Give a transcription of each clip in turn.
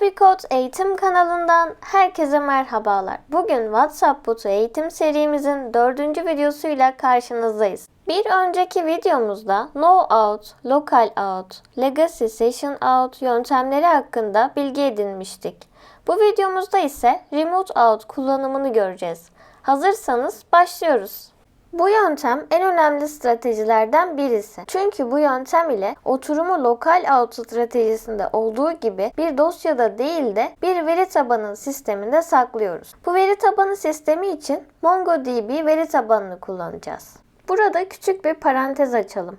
Mobicode eğitim kanalından herkese merhabalar. Bugün WhatsApp botu eğitim serimizin dördüncü videosuyla karşınızdayız. Bir önceki videomuzda No Out, Local Out, Legacy Session Out yöntemleri hakkında bilgi edinmiştik. Bu videomuzda ise Remote Out kullanımını göreceğiz. Hazırsanız başlıyoruz. Bu yöntem en önemli stratejilerden birisi. Çünkü bu yöntem ile oturumu lokal out stratejisinde olduğu gibi bir dosyada değil de bir veri tabanı sisteminde saklıyoruz. Bu veri tabanı sistemi için MongoDB veri tabanını kullanacağız. Burada küçük bir parantez açalım.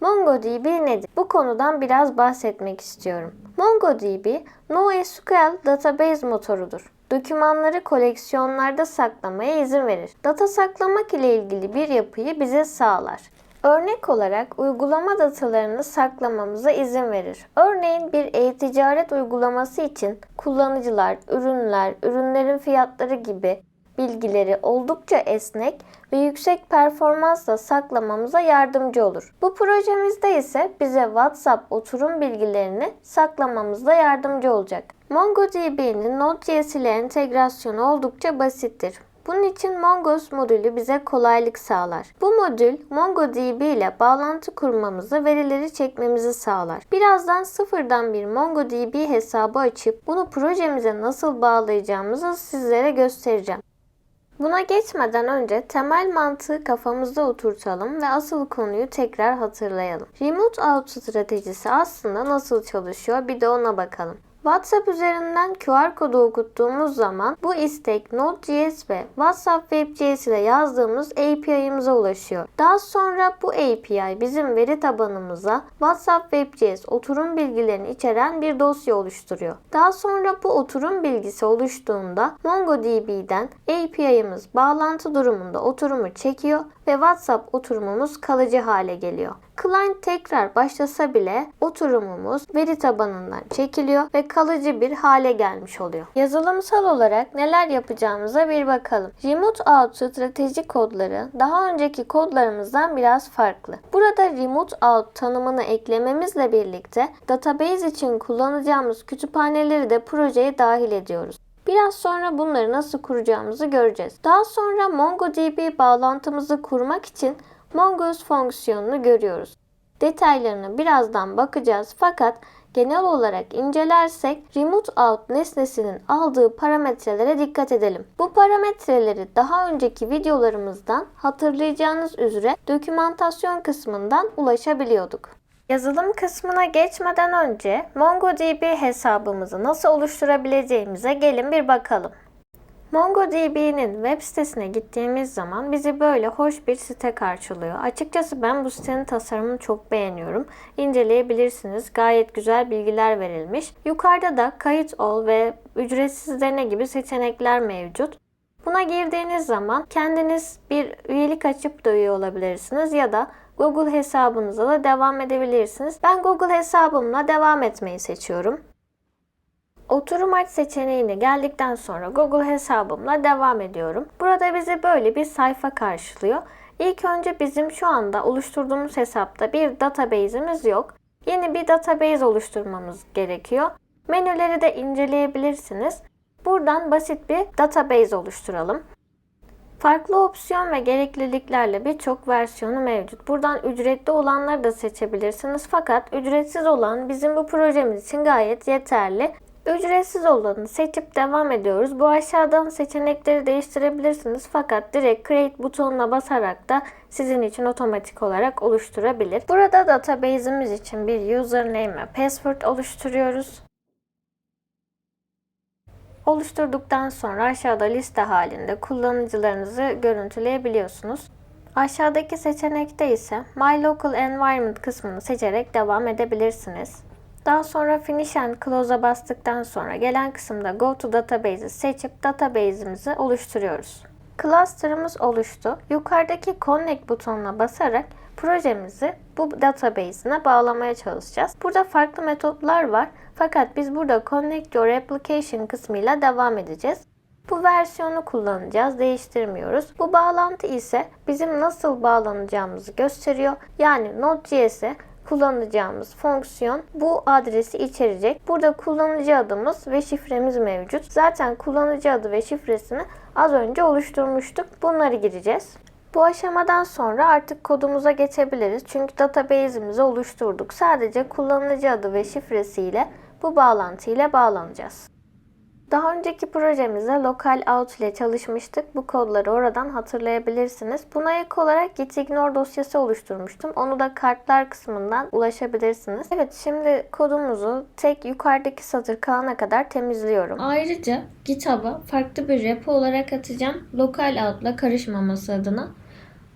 MongoDB nedir? Bu konudan biraz bahsetmek istiyorum. MongoDB, NoSQL database motorudur. Dokümanları koleksiyonlarda saklamaya izin verir. Data saklamak ile ilgili bir yapıyı bize sağlar. Örnek olarak uygulama datalarını saklamamıza izin verir. Örneğin bir e-ticaret uygulaması için kullanıcılar, ürünler, ürünlerin fiyatları gibi bilgileri oldukça esnek ve yüksek performansla saklamamıza yardımcı olur. Bu projemizde ise bize WhatsApp oturum bilgilerini saklamamızda yardımcı olacak. MongoDB'nin Node.js ile entegrasyonu oldukça basittir. Bunun için Mongoose modülü bize kolaylık sağlar. Bu modül MongoDB ile bağlantı kurmamızı, verileri çekmemizi sağlar. Birazdan sıfırdan bir MongoDB hesabı açıp bunu projemize nasıl bağlayacağımızı sizlere göstereceğim. Buna geçmeden önce temel mantığı kafamızda oturtalım ve asıl konuyu tekrar hatırlayalım. Remote Out stratejisi aslında nasıl çalışıyor bir de ona bakalım. WhatsApp üzerinden QR kodu okuttuğumuz zaman bu istek Node.js ve WhatsApp WebJS ile yazdığımız API'ımıza ulaşıyor. Daha sonra bu API bizim veri tabanımıza WhatsApp WebJS oturum bilgilerini içeren bir dosya oluşturuyor. Daha sonra bu oturum bilgisi oluştuğunda MongoDB'den API'ımız bağlantı durumunda oturumu çekiyor ve WhatsApp oturumumuz kalıcı hale geliyor. Client tekrar başlasa bile oturumumuz veri tabanından çekiliyor ve kalıcı bir hale gelmiş oluyor. Yazılımsal olarak neler yapacağımıza bir bakalım. Remote Out strateji kodları daha önceki kodlarımızdan biraz farklı. Burada Remote Out tanımını eklememizle birlikte database için kullanacağımız kütüphaneleri de projeye dahil ediyoruz. Biraz sonra bunları nasıl kuracağımızı göreceğiz. Daha sonra MongoDB bağlantımızı kurmak için Mongoose fonksiyonunu görüyoruz. Detaylarına birazdan bakacağız fakat genel olarak incelersek Remote Out nesnesinin aldığı parametrelere dikkat edelim. Bu parametreleri daha önceki videolarımızdan hatırlayacağınız üzere dokümantasyon kısmından ulaşabiliyorduk. Yazılım kısmına geçmeden önce MongoDB hesabımızı nasıl oluşturabileceğimize gelin bir bakalım. MongoDB'nin web sitesine gittiğimiz zaman bizi böyle hoş bir site karşılıyor. Açıkçası ben bu sitenin tasarımını çok beğeniyorum. İnceleyebilirsiniz. Gayet güzel bilgiler verilmiş. Yukarıda da kayıt ol ve ücretsiz dene gibi seçenekler mevcut. Buna girdiğiniz zaman kendiniz bir üyelik açıp da üye olabilirsiniz ya da Google hesabınıza da devam edebilirsiniz. Ben Google hesabımla devam etmeyi seçiyorum. Oturum aç seçeneğine geldikten sonra Google hesabımla devam ediyorum. Burada bizi böyle bir sayfa karşılıyor. İlk önce bizim şu anda oluşturduğumuz hesapta bir database'imiz yok. Yeni bir database oluşturmamız gerekiyor. Menüleri de inceleyebilirsiniz. Buradan basit bir database oluşturalım. Farklı opsiyon ve gerekliliklerle birçok versiyonu mevcut. Buradan ücretli olanları da seçebilirsiniz. Fakat ücretsiz olan bizim bu projemiz için gayet yeterli. Ücretsiz olanı seçip devam ediyoruz. Bu aşağıdan seçenekleri değiştirebilirsiniz. Fakat direkt Create butonuna basarak da sizin için otomatik olarak oluşturabilir. Burada database'imiz için bir username ve password oluşturuyoruz. Oluşturduktan sonra aşağıda liste halinde kullanıcılarınızı görüntüleyebiliyorsunuz. Aşağıdaki seçenekte ise My Local Environment kısmını seçerek devam edebilirsiniz. Daha sonra Finish and Close'a bastıktan sonra gelen kısımda Go to Database'i seçip database'imizi oluşturuyoruz. Cluster'ımız oluştu. Yukarıdaki Connect butonuna basarak projemizi bu database'ine bağlamaya çalışacağız. Burada farklı metotlar var. Fakat biz burada Connect Your Application kısmıyla devam edeceğiz. Bu versiyonu kullanacağız, değiştirmiyoruz. Bu bağlantı ise bizim nasıl bağlanacağımızı gösteriyor. Yani Node.js'e kullanacağımız fonksiyon bu adresi içerecek. Burada kullanıcı adımız ve şifremiz mevcut. Zaten kullanıcı adı ve şifresini az önce oluşturmuştuk. Bunları gireceğiz. Bu aşamadan sonra artık kodumuza geçebiliriz. Çünkü database'imizi oluşturduk. Sadece kullanıcı adı ve şifresiyle bu bağlantı ile bağlanacağız. Daha önceki projemizde local out ile çalışmıştık. Bu kodları oradan hatırlayabilirsiniz. Buna ek olarak gitignore dosyası oluşturmuştum. Onu da kartlar kısmından ulaşabilirsiniz. Evet şimdi kodumuzu tek yukarıdaki satır kalana kadar temizliyorum. Ayrıca GitHub'a farklı bir repo olarak atacağım. Local out'la karışmaması adına.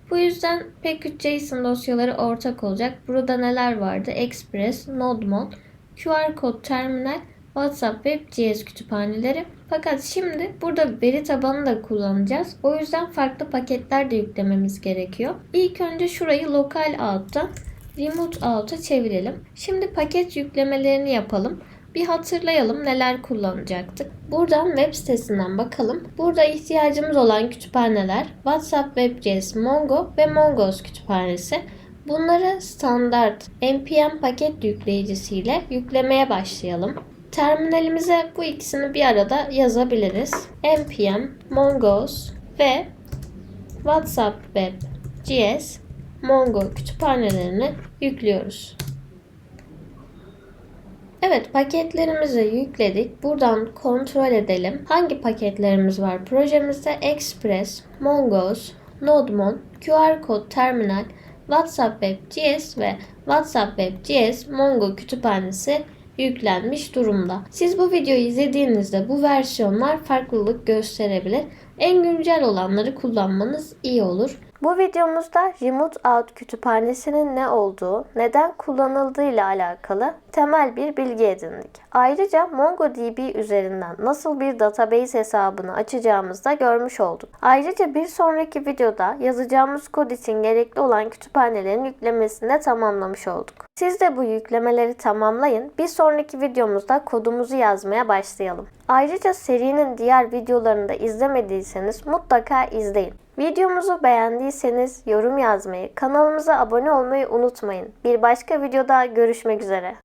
Bu yüzden package.json dosyaları ortak olacak. Burada neler vardı? Express, NodeMod, QR kod terminal, WhatsApp Web.js kütüphaneleri. Fakat şimdi burada veri tabanı da kullanacağız. O yüzden farklı paketler de yüklememiz gerekiyor. İlk önce şurayı lokal out'tan remote out'a çevirelim. Şimdi paket yüklemelerini yapalım. Bir hatırlayalım neler kullanacaktık. Buradan web sitesinden bakalım. Burada ihtiyacımız olan kütüphaneler WhatsApp WebJS, Mongo ve Mongoose kütüphanesi. Bunları standart npm paket yükleyicisiyle yüklemeye başlayalım. Terminalimize bu ikisini bir arada yazabiliriz. npm mongoose ve WhatsApp Web JS Mongo kütüphanelerini yüklüyoruz. Evet paketlerimizi yükledik. Buradan kontrol edelim. Hangi paketlerimiz var? Projemizde Express, Mongoose, NodeMon, QR kod terminal, WhatsApp Web.js ve WhatsApp Web.js Mongo kütüphanesi yüklenmiş durumda. Siz bu videoyu izlediğinizde bu versiyonlar farklılık gösterebilir. En güncel olanları kullanmanız iyi olur. Bu videomuzda Remote Out kütüphanesinin ne olduğu, neden kullanıldığı ile alakalı temel bir bilgi edindik. Ayrıca MongoDB üzerinden nasıl bir database hesabını açacağımızı da görmüş olduk. Ayrıca bir sonraki videoda yazacağımız kod için gerekli olan kütüphanelerin yüklemesini de tamamlamış olduk. Siz de bu yüklemeleri tamamlayın. Bir sonraki videomuzda kodumuzu yazmaya başlayalım. Ayrıca serinin diğer videolarını da izlemediyseniz mutlaka izleyin. Videomuzu beğendiyseniz yorum yazmayı, kanalımıza abone olmayı unutmayın. Bir başka videoda görüşmek üzere.